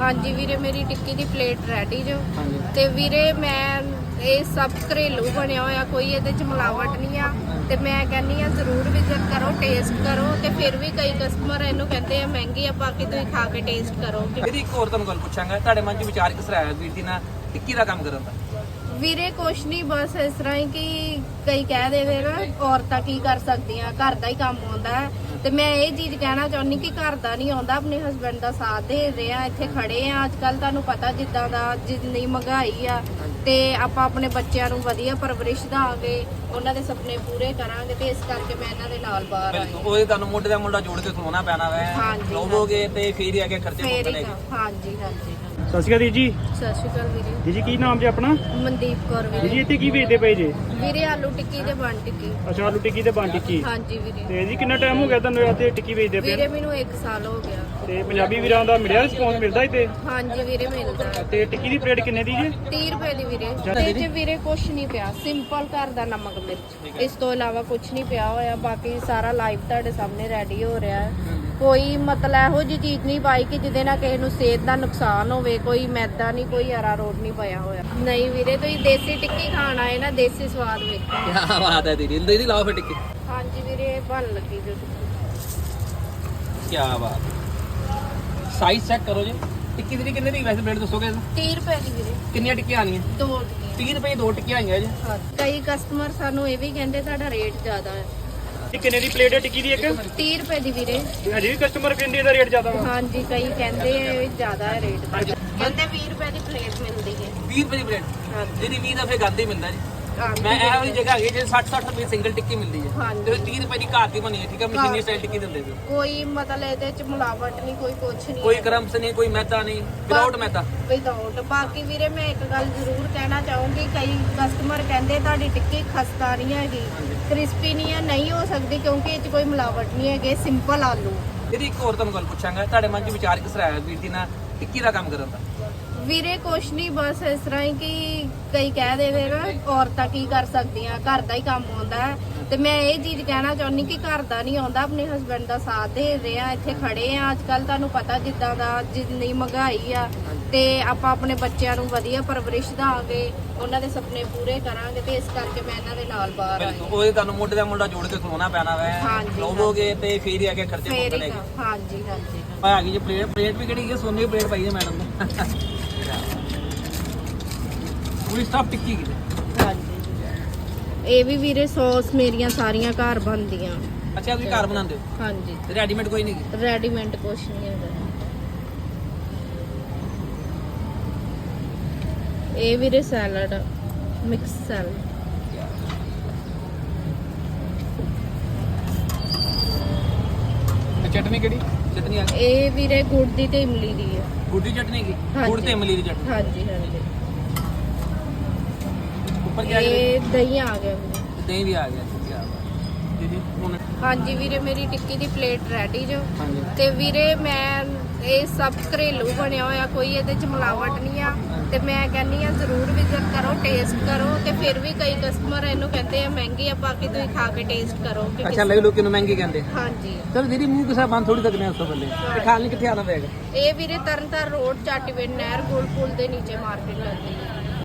ਹਾਂਜੀ ਵੀਰੇ ਮੇਰੀ ਟਿੱਕੀ ਦੀ ਪਲੇਟ ਰੈਡੀ ਜੋ। ਹਾਂਜੀ। ਤੇ ਵੀਰੇ ਮੈਂ ਇਹ ਸਭ ਘਰੇਲੂ ਬਣਿਆ ਹੋਇਆ ਕੋਈ ਇਹਦੇ ਚ ਮਿਲਾਵਟ ਨਹੀਂ ਆ। ਤੇ ਮੈਂ ਕਹਿੰਨੀ ਆ ਜ਼ਰੂਰ ਵਿਜ਼ਿਟ ਕਰੋ ਟੇਸਟ ਕਰੋ। ਤੇ ਫਿਰ ਵੀ ਕਈ ਕਸਟਮਰ ਇਹਨੂੰ ਕਹਿੰਦੇ ਆ ਮਹਿੰਗੀ ਆ ਬਾਕੀ ਤੁਸੀਂ ਖਾ ਕੇ ਟੇਸਟ ਕਰੋ। ਇਹਦੀ ਇੱਕ ਹੋਰ ਤੁਹਾਨੂੰ ਗੱਲ ਪੁੱਛਾਂਗਾ। ਤੁਹਾਡੇ ਮਨ 'ਚ ਵਿਚਾਰ ਕਿਸ ਤਰ੍ਹਾਂ ਆਇਆ ਵੀਰ ਜੀ ਨਾਲ? ਟਿੱਕੀ ਦਾ ਕੰਮ ਕਰਨ ਦਾ? ਵੀਰੇ ਕੁਛ ਨਹੀਂ ਬਸ ਇਸ ਤਰ੍ਹਾਂ ਹੀ ਕਿ ਕਈ ਕਹਿ ਦੇਵੇ ਨਾ ਔਰਤਾਂ ਕੀ ਕਰ ਸਕਦੀਆਂ? ਘਰ ਦਾ ਹੀ ਕੰਮ ਆਉਂਦਾ। ਹੈ ਤੇ ਮੈਂ ਇਹ ਚੀਜ਼ ਕਹਿਣਾ ਚਾਹੁੰਦੀ ਕਿ ਘਰ ਦਾ ਨਹੀਂ ਆਉਂਦਾ ਆਪਣੇ ਹਸਬੰਡ ਦਾ ਸਾਥ ਦੇ ਰਹੇ ਆ ਇੱਥੇ ਖੜੇ ਆ। ਅੱਜ ਕੱਲ ਤੁਹਾਨੂੰ ਪਤਾ ਜਿੱਦਾਂ ਦਾ ਜਿੰਨੀ ਮਹਿੰਗਾਈ ਆ ਤੇ ਆਪਾਂ ਆਪਣੇ ਬੱਚਿਆਂ ਨੂੰ ਵਧੀਆ ਪਰਵਰਿਸ਼ ਦਾਂਗੇ ਉਹਨਾਂ ਦੇ ਸੁਪਨੇ ਪੂਰੇ ਕਰਾਂਗੇ ਤੇ ਇਸ ਕਰਕੇ ਮੈਂ ਇਹਨਾਂ ਦੇ ਨਾਲ ਬਾਹਰ ਆਈ ਬਿਲਕੁਲ ਉਹ ਤੁਹਾਨੂੰ ਮੁੰਡੇ ਦਾ ਮੁੰਡਾ ਜੋੜ ਕੇ ਖਲੋਣਾ ਪੈਣਾ ਵੈ ਹਾਂਜੀ, ਲੋਗੇ ਤੇ ਫੇਰ ਹੀ ਅੱਗੇ ਖਰਚੇ ਫੇਰ ਹੀ ਮੁੱਕਣਗੇ ਕੰਮ- ਹਾਂਜੀ ਹਾਂਜੀ। ਸਤਿ ਸ਼੍ਰੀ ਅਕਾਲ ਜੀ ਜੀ। ਸਤਿ ਸ਼੍ਰੀ ਅਕਾਲ ਵੀਰੇ। ਜੀ ਜੀ ਕੀ ਨਾਮ ਜੀ ਆਪਣਾ? ਮਨਦੀਪ ਕੌਰ ਜੀ ਵੀਰੇ ਇੱਥੇ ਕੀ ਵੇਚਦੇ ਪਏ ਜੀ? ਵੀਰੇ ਆਲੂ ਟਿੱਕੀ ਤੇ ਬਣ ਟਿੱਕੀ। ਅੱਛਾ ਆਲੂ ਟਿੱਕੀ ਤੇ ਬਣ ਟਿੱਕੀ। ਹਾਂਜੀ ਵੀਰੇ। ਤੇ ਜੀ ਕਿੰਨਾ ਟਾਈਮ ਹੋ ਗਿਆ ਤੁਹਾਨੂੰ ਇੱਥੇ ਟਿੱਕੀ ਵੇਚਦੇ ਵੀਰੇ ਪਏ ਮੈਨੂੰ 1 ਸਾਲ ਹੋ ਗਿਆ। ਤੇ ਪੰਜਾਬੀ ਵੀਰਾਂ ਦਾ ਮਿਲਿਆ ਰਿਸਪੌਂਸ ਮਿਲਦਾ ਇੱਥੇ? ਹਾਂਜੀ ਵੀਰੇ ਮਿਲਦਾ। ਹੈ। ਤੇ ਟਿੱਕੀ ਦੀ ਪਲੇਟ ਕਿੰਨੇ ਦੀ ਜੀ? 30 ਰੁਪਏ ਦੀ ਵੀਰੇ। ਤੇ? ਚ ਵੀਰੇ ਕੁਛ ਨਹੀਂ ਪਿਆ। ਸਿੰਪਲ ਘਰ ਦਾ ਨਮਕ ਮਿਰਚ। ਇਸ ਤੋਂ ਇਲਾਵਾ ਕੁਛ ਨਹੀਂ ਪਿਆ ਹੋਇਆ। ਬਾਕੀ ਸਾਰਾ ਲਾਈਵ ਤੁਹਾਡੇ ਸਾਹਮਣੇ ਰੈਡੀ ਹੋ ਰਿਹਾ ਹੈ। ਕੋਈ ਮਤਲਬ ਇਹੋ ਜਿਹੀ ਚੀਜ਼ ਨਹੀਂ ਪਾਈ ਕਿ ਜਿਹਦੇ ਨਾਲ ਕਿਸੇ ਨੂੰ ਸਿਹਤ ਦਾ ਨੁਕਸਾਨ ਹੋਵੇ ਕੋਈ ਮੈਦਾ ਨਹੀਂ ਕੋਈ ਅਰਾਰੋਟ ਨਹੀਂ ਪਾਇਆ ਹੋਇਆ। ਨਹੀਂ ਵੀਰੇ ਤੁਸੀਂ ਦੇਸੀ ਟਿੱਕੀ ਖਾਣ ਆਏ ਨਾ ਦੇਸੀ ਸਵਾਦ ਵੇਖੋ। ਕੀ ਬਾਤ ਹੈ ਦੀਦੀ ਦੀਦੀ ਲਾਓ ਫੇ ਟਿੱਕੀ। ਹਾਂਜੀ ਵੀਰੇ ਇਹ ਬਣ ਲੱਗੀ ਜੋ ਕੀ ਬਾਤ ਸਾਈਜ਼ ਚੈੱਕ ਕਰੋ ਜੀ। ਟਿੱਕੀ ਦੀ ਕਿੰਨੇ ਦੀ ਵੈਸੇ ਬਲੇਡ ਦੱਸੋਗੇ 30 ਰੁਪਏ ਦੀ ਵੀਰੇ। ਕਿੰਨੀਆਂ ਟਿੱਕੀਆਂ ਆਣੀਆਂ ਦੋ ਟਿੱਕੀਆਂ। 30 ਰੁਪਏ ਦੀ ਦੋ ਟਿੱਕੀਆਂ ਆਈਆਂ ਜੀ। ਕਈ ਕਸਟਮਰ ਸਾਨੂੰ ਇਹ ਵੀ ਕਹਿੰਦੇ ਤੁਹਾਡਾ ਰੇਟ ਜ਼ਿਆਦਾ ਹੈ। ਇਹ ਕਿੰਨੇ ਦੀ ਪਲੇਟ ਹੈ ਟਿੱਕੀ ਦੀ ਇੱਕ? 30 ਰੁਪਏ ਦੀ ਵੀਰੇ। ਤੇ ਹਜੇ ਵੀ ਕਸਟਮਰ ਕਹਿੰਦੇ ਇਹਦਾ ਰੇਟ ਜ਼ਿਆਦਾ ਵਾ। ਹਾਂਜੀ ਕਈ ਕਹਿੰਦੇ ਇਹ ਜ਼ਿਆਦਾ ਹੈ ਰੇਟ ਕਹਿੰਦੇ 20 ਰੁਪਏ ਦੀ ਪਲੇਟ ਮਿਲਦੀ ਹੈ। 20 ਰੁਪਏ ਦੀ ਪਲੇਟ ਹਾਂਜੀ। ਜਿਹਦੀ 20 ਦਾ ਫੇ ਗੰਦ ਹੀ ਮਿਲਦਾ ਜੀ। ਮੈਂ ਇਹ ਵਾਲੀ ਜਗ੍ਹਾ ਹੈਗੀ ਜੇ 60 60 ਰੁਪਏ ਸਿੰਗਲ ਟਿੱਕੀ ਮਿਲਦੀ ਹੈ। ਹਾਂਜੀ। ਤੇ 30 ਰੁਪਏ ਦੀ ਘਰ ਦੀ ਬਣੀ ਹੈ ਠੀਕ ਹੈ ਮਸ਼ੀਨੀ ਸਟਾਈਲ ਟਿੱਕੀ ਦਿੰਦੇ ਸੀ। ਕੋਈ ਮਤਲਬ ਇਹਦੇ ਚ ਮਿਲਾਵਟ ਨਹੀਂ ਕੋਈ ਕੁਛ ਨਹੀਂ। ਕੋਈ ਕਰਮਸ ਨਹੀਂ ਕੋਈ ਮੈਦਾ ਨਹੀਂ ਵਿਦਆਊਟ ਮੈਦਾ ਵਿਦਆਊਟ ਬਾਕੀ ਵੀਰੇ ਮੈਂ ਇੱਕ ਗੱਲ ਜ਼ਰੂਰ ਕਹਿਣਾ ਚਾਹੂੰਗੀ ਕਈ ਕਸਟਮਰ ਕਹਿੰਦੇ ਤੁਹਾਡੀ ਟਿੱਕੀ ਖਸਤਾ ਨਹੀਂ ਹੈਗੀ ਕ੍ਰਿਸਪੀ ਨਹੀਂ ਹੈ ਨਹੀਂ ਹੋ ਸਕਦੀ ਕਿਉਂਕਿ ਇਹ ਚ ਕੋਈ ਮਿਲਾਵਟ ਨਹੀਂ ਹੈਗੇ ਸਿੰਪਲ ਆਲੂ। ਇਹਦੀ ਇੱਕ ਹੋਰ ਤੁਹਾਨੂੰ ਗੱਲ ਪੁੱਛਾਂਗਾ ਤੁਹਾਡੇ ਮਨ 'ਚ ਵਿਚਾਰ ਕਿਸ ਆਇਆ ਵੀਰ ਜੀ ਨਾਲ? ਟਿੱਕੀ ਦਾ ਕੰਮ ਕਰਨ ਦਾ? ਵੀਰੇ, ਕੁਛ ਨਹੀਂ, ਬਸ ਇਸ ਤਰ੍ਹਾਂ ਹੀ ਕਿ ਕਈ ਕਹਿ ਦੇਵੇ ਨਾ ਔਰਤਾਂ ਕੀ ਕਰ ਸਕਦੀਆਂ, ਘਰ ਦਾ ਹੀ ਕੰਮ ਆਉਂਦਾ ਹੈ। ਤੇ ਮੈਂ ਇਹ ਚੀਜ਼ ਕਹਿਣਾ ਚਾਹੁੰਦੀ ਕਿ ਘਰ ਦਾ ਨਹੀਂ ਆਉਂਦਾ ਆਪਣੇ ਹਸਬੰਡ ਦਾ ਸਾਥ ਦੇ ਰਹੇ ਆ ਇੱਥੇ ਖੜੇ ਆ। ਅੱਜ ਕੱਲ ਤੁਹਾਨੂੰ ਪਤਾ ਜਿੱਦਾਂ ਦਾ ਜਿੰਨੀ ਮਹਿੰਗਾਈ ਆ ਤੇ ਆਪਾਂ ਆਪਣੇ ਬੱਚਿਆਂ ਨੂੰ ਵਧੀਆ ਪਰਵਰਿਸ਼ ਦਾਂਗੇ ਉਹਨਾਂ ਦੇ ਸੁਪਨੇ ਪੂਰੇ ਕਰਾਂਗੇ ਤੇ ਇਸ ਕਰਕੇ ਮੈਂ ਇਹਨਾਂ ਦੇ ਨਾਲ ਬਾਹਰ ਆਈ ਬਿਲਕੁਲ ਉਹ ਤੁਹਾਨੂੰ ਮੁੰਡੇ ਦਾ ਮੁੰਡਾ ਜੋੜ ਕੇ ਖਲੋਣਾ ਪੈਣਾ ਵੈ। ਹਾਂਜੀ, ਲੋਗੇ ਤੇ ਫੇਰ ਹੀ ਅੱਗੇ ਖਰਚੇ ਫੇਰ ਮੁੱਕਣਗੇ ਕੰਮ- ਹਾਂਜੀ ਹਾਂਜੀ। ਆ ਗਈ ਜੀ ਪਲੇਟ ਪਲੇਟ ਵੀ ਕਿਹੜੀ ਹੈ ਸੋਨੇ ਦੀ ਪਲੇਟ ਪਾਈ ਹੈ ਮੈਡਮ ਨੇ। ਪੂਰੀ ਸਟਾਫ ਟਿੱਕੀ ਕੀ ਹਾਂਜੀ ਇਹ ਵੀ ਵੀਰੇ ਸੌਸ ਮੇਰੀਆਂ ਸਾਰੀਆਂ ਘਰ ਬਣਦੀਆਂ। ਅੱਛਾ ਤੁਸੀਂ ਘਰ ਬਣਾਉਂਦੇ ਹੋ? ਹਾਂਜੀ। ਰੈਡੀਮੇਡ ਕੋਈ ਨਹੀਂ? ਰੈਡੀਮੇਡ ਕੁਛ ਨਹੀਂ ਹੈਗਾ। ਇਹ ਵੀਰੇ ਸੈਲਡ ਮਿਕਸ ਸੈਲਡ ਚਟਨੀ ਕਿਹੜੀ? ਚਟਨੀ ਆ ਇਹ ਵੀਰੇ ਗੁੜ ਦੀ ਤੇ ਇਮਲੀ ਦੀ ਹੈ। ਗੁੱਡੀ ਚਟਨੀ ਕੀ। ਗੁੜ ਤੇ ਇਮਲੀ ਦੀ ਚਟਨੀ। ਹਾਂਜੀ ਹਾਂਜੀ। ਉੱਪਰ ਕੀ ਆ ਗਿਆ ਇਹ ਦਹੀਂ ਆ ਗਿਆ ਵੀਰੇ ਦਹੀਂ ਵੀ ਆ ਗਿਆ ਕੀ ਬਾਤ। ਦੀਦੀ ਹੁਣ ਹਾਂਜੀ ਵੀਰੇ ਮੇਰੀ ਟਿੱਕੀ ਦੀ ਪਲੇਟ ਰੈਡੀ ਜੋ। ਹਾਂਜੀ। ਤੇ ਵੀਰੇ ਮੈਂ ਇਹ ਸਭ ਘਰੇਲੂ ਬਣਿਆ ਹੋਇਆ ਕੋਈ ਇਹਦੇ ਚ ਮਿਲਾਵਟ ਨਹੀਂ ਆ। ਤੇ ਮੈਂ ਕਹਿੰਨੀ ਆ ਜ਼ਰੂਰ ਵਿਜ਼ਿਟ ਕਰੋ ਟੇਸਟ ਕਰੋ। ਤੇ ਫਿਰ ਵੀ ਕਈ ਕਸਟਮਰ ਇਹਨੂੰ ਕਹਿੰਦੇ ਆ ਮਹਿੰਗੀ ਆ ਬਾਕੀ ਤੁਸੀਂ ਖਾ ਕੇ ਟੇਸਟ ਕਰੋ। ਕਿ ਅੱਛਾ ਲੈ ਲੋਕੀ ਨੂੰ ਮਹਿੰਗੀ ਕਹਿੰਦੇ। ਹਾਂਜੀ। ਚਲ ਦੀਦੀ ਮੂੰਹ ਕਿਸਾ ਬੰਦ ਥੋੜੀ ਤੱਕਨੇ ਉਸ ਤੋਂ ਪਹਿਲੇ। ਤੇ ਖਾਣ ਲਈ ਕਿੱਥੇ ਆਣਾ ਪਏਗਾ ਇਹ ਵੀਰੇ ਤਰਨਤਾਰ ਰੋਡ ਚਾਟੀਵੇਨ ਨਹਿਰ ਗੋਲ ਪੁਲ ਦੇ ਨੀਚੇ ਮਾਰਕੀਟ ਲੱਗਦੀ ਹੈ